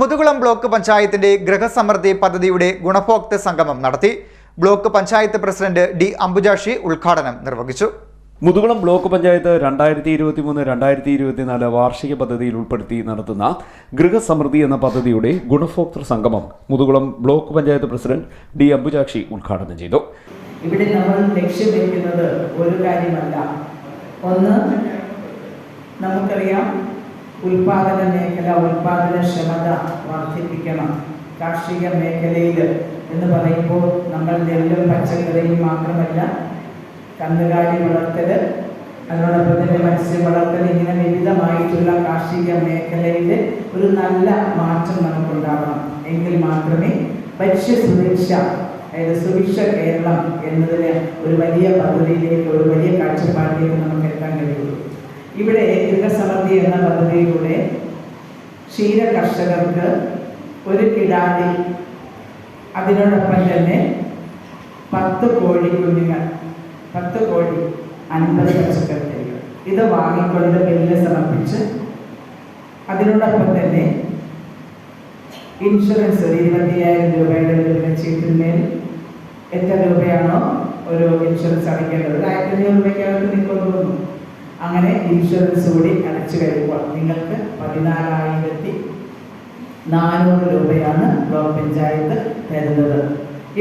Muthukulam block പഞ്ചായത്തിന്റെ ഗൃഹസമൃദ്ധി പദ്ധതിയുടെ ഗുണഭോക്തൃ സംഗമം നടത്തി block panchayat president D Ambujakshi ഉദ്ഘാടനം നിർവഹിച്ചു. മുതുകുളം ബ്ലോക്ക് പഞ്ചായത്ത് രണ്ടായിരത്തി ഇരുപത്തി മൂന്ന് രണ്ടായിരത്തി ഇരുപത്തിനാല് വാർഷിക പദ്ധതിയിൽ ഉൾപ്പെടുത്തി നടത്തുന്ന ഗൃഹസമൃദ്ധി എന്ന പദ്ധതിയുടെ ഗുണഭോക്തൃ സംഗമം Muthukulam block panchayat president D Ambujakshi ഉദ്ഘാടനം ചെയ്തു. ഇവിടെ നമ്മൾ ലക്ഷ്യം വെക്കുന്നത് ഒരു കാര്യമല്ല. ഒന്ന് നമുക്കറിയാം ഉൽപാദന മേഖല ഉൽപാദനക്ഷമത വർദ്ധിപ്പിക്കണം. കാർഷിക മേഖലയിൽ എന്ന് പറയുമ്പോൾ നമ്മൾ നെല്ലും പച്ചക്കറിയും മാത്രമല്ല കന്നുകാലി വളർത്തൽ അതോടൊപ്പം തന്നെ മത്സ്യ വളർത്തൽ ഇങ്ങനെ വിവിധമായിട്ടുള്ള കാർഷിക മേഖലയിൽ ഒരു നല്ല മാറ്റം നമുക്കുണ്ടാകണം എങ്കിൽ മാത്രമേ ഭക്ഷ്യസുരക്ഷ അതായത് സുഭിക്ഷ കേരളം എന്നതിന് ഒരു വലിയ പദ്ധതിയിലേക്ക് ഒരു വലിയ കാഴ്ചപ്പാടിലേക്ക് നമുക്ക് എത്താൻ കഴിയുള്ളൂ. ഇവിടെ ഗൃഹസമൃദ്ധി കർഷകർക്ക് ഒരു കിടാടി അതിനോടൊപ്പം തന്നെ പത്ത് കോഴി കുഞ്ഞുങ്ങൾ പത്ത് കോഴി അൻപത് കർഷകർ ഇത് വാങ്ങിക്കൊണ്ട് ബില്ല് സമർപ്പിച്ച് അതിനോടൊപ്പം തന്നെ ഇൻഷുറൻസ് ഒരു ഇരുപത്തിയായിരം രൂപയുടെ ഒരു ചീട്ടിന്മേൽ എത്ര രൂപയാണോ ഒരു ഇൻഷുറൻസ് അടയ്ക്കേണ്ടത്. ഒരു ആയിരത്തി അഞ്ഞൂറ് രൂപയ്ക്കകത്ത് നിൽക്കുന്നു തോന്നുന്നു. അങ്ങനെ ഇൻഷുറൻസ് കൂടി അടച്ചു കഴിയുമ്പോൾ നിങ്ങൾക്ക് പതിനാലായിരത്തി നാനൂറ് രൂപയാണ് ബ്ലോക്ക് പഞ്ചായത്ത് തരുന്നത്.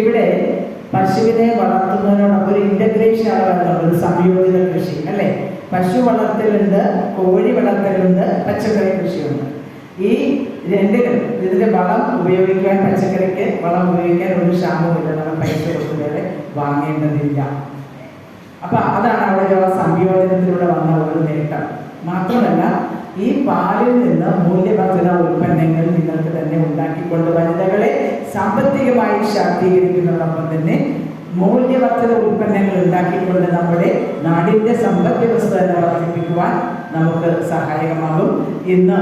ഇവിടെ പശുവിനെ വളർത്തുന്നതിനോടൊപ്പം ഒരു ഇന്റഗ്രേഷൻ ആണ് ഒരു സംയോജിത കൃഷി അല്ലേ? പശു വളർത്തലുണ്ട് കോഴി വളർത്തലുണ്ട് പച്ചക്കറി കൃഷിയുണ്ട്. ഈ രണ്ടിനും ഇതിന്റെ വളം ഉപയോഗിക്കാൻ പച്ചക്കറിക്ക് വളം ഉപയോഗിക്കാൻ ഒരു ക്ഷാമവുമില്ല നമ്മൾ പൈസ കൊടുക്കുന്നവരെ വാങ്ങേണ്ടതില്ല. അപ്പൊ അതാണ് അവിടെ സംയോജനത്തിലൂടെ വന്ന ഒരു നേട്ടം മാത്രമല്ല ഈ പാലിൽ നിന്ന് മൂല്യവർദ്ധന ഉൽപ്പന്നങ്ങൾ നിങ്ങൾക്ക് തന്നെ ഉണ്ടാക്കിക്കൊണ്ട് വനിതകളെ സാമ്പത്തികമായി ശാക്തീകരിക്കുന്നതോടൊപ്പം തന്നെ മൂല്യവർദ്ധിത ഉൽപ്പന്നങ്ങൾ ഉണ്ടാക്കിക്കൊണ്ട് നമ്മുടെ നാടിന്റെ സമ്പദ് വ്യവസ്ഥ തന്നെ വർദ്ധിപ്പിക്കുവാൻ നമുക്ക് സഹായകമാകും. ഇന്ന്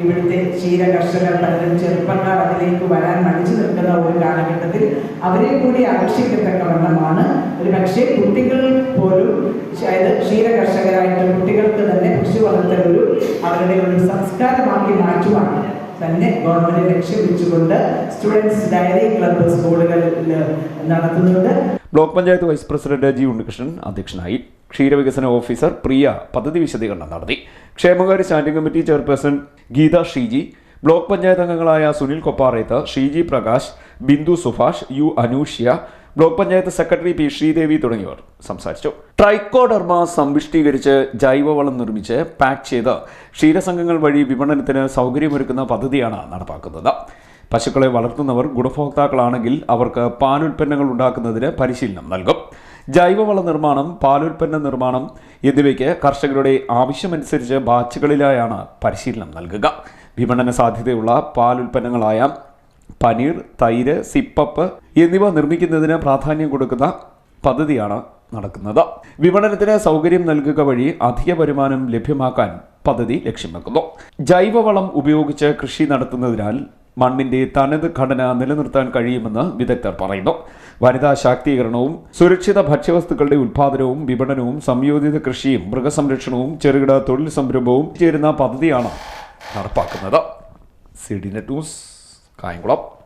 ഇവിടുത്തെ ക്ഷീര കർഷകർ പലരും ചെറുപ്പക്കാർ അതിലേക്ക് വരാൻ മടിച്ചു നിൽക്കുന്ന ഒരു കാലഘട്ടത്തിൽ അവരെ കൂടി ആകർഷിക്കത്തക്കവണ്ണമാണ് ഒരു പക്ഷേ കുട്ടികൾ പോലും അതായത് ക്ഷീര കർഷകരായിട്ട് കുട്ടികൾക്ക് തന്നെ കൃഷി വളർത്തൽ ഒരു അവരുടെ ഒരു സംസ്കാരമാക്കി മാറ്റുവാൻ തന്നെ ഗവൺമെന്റ് ലക്ഷ്യം വെച്ചുകൊണ്ട് സ്റ്റുഡൻസ് ഡയറി ക്ലബ്ബ് സ്കൂളുകളിൽ നടത്തുന്നുണ്ട്. Block panchayat vice president G Unnikrishnan അധ്യക്ഷനായി ക്ഷീരവികസന ഓഫീസർ പ്രിയ പദ്ധതി വിശദീകരണം നടത്തി. ക്ഷേമകാര്യ standing committee chairperson Geetha Sheeji block panchayat അംഗങ്ങളായ Sunil Kopparethu Sheeji Prakash Bindu Subhash U Anushya block panchayat secretary P Sreedevi തുടങ്ങിയവർ സംസാരിച്ചു. ട്രൈക്കോഡർമ സമ്പുഷ്ടീകരിച്ച് ജൈവവളം നിർമ്മിച്ച് പാക്ക് ചെയ്ത് ക്ഷീരസംഘങ്ങൾ വഴി വിപണനത്തിന് സൗകര്യമൊരുക്കുന്ന പദ്ധതിയാണ് നടപ്പാക്കുന്നത്. പശുക്കളെ വളർത്തുന്നവർ ഗുണഭോക്താക്കളാണെങ്കിൽ അവർക്ക് പാലുൽപ്പന്നങ്ങൾ ഉണ്ടാക്കുന്നതിന് പരിശീലനം നൽകും. ജൈവവള നിർമ്മാണം പാലുൽപ്പന്ന നിർമ്മാണം എന്നിവയ്ക്ക് കർഷകരുടെ ആവശ്യമനുസരിച്ച് ബാച്ചുകളിലായാണ് പരിശീലനം നൽകുക. വിപണന സാധ്യതയുള്ള പാലുൽപ്പന്നങ്ങളായ പനീർ തൈര് സിപ്പപ്പ് എന്നിവ നിർമ്മിക്കുന്നതിന് പ്രാധാന്യം കൊടുക്കുന്ന പദ്ധതിയാണ് നടക്കുന്നത്. വിപണനത്തിന് സൗകര്യം നൽകുക വഴി അധിക വരുമാനം ലഭ്യമാക്കാൻ പദ്ധതി ലക്ഷ്യം വെക്കുന്നു. ജൈവവളം ഉപയോഗിച്ച് കൃഷി നടത്തുന്നതിനാൽ മണ്ണിന്റെ തനത് ഘടന നിലനിർത്താൻ കഴിയുമെന്ന് വിദഗ്ധർ പറയുന്നു. വനിതാ ശാക്തീകരണവും സുരക്ഷിത ഭക്ഷ്യവസ്തുക്കളുടെ ഉത്പാദനവും വിപണനവും സംയോജിത കൃഷിയും മൃഗസംരക്ഷണവും ചെറുകിട തൊഴിൽ സംരംഭവും ചേരുന്ന പദ്ധതിയാണ് നടപ്പാക്കുന്നത്. C D Kain Klopp.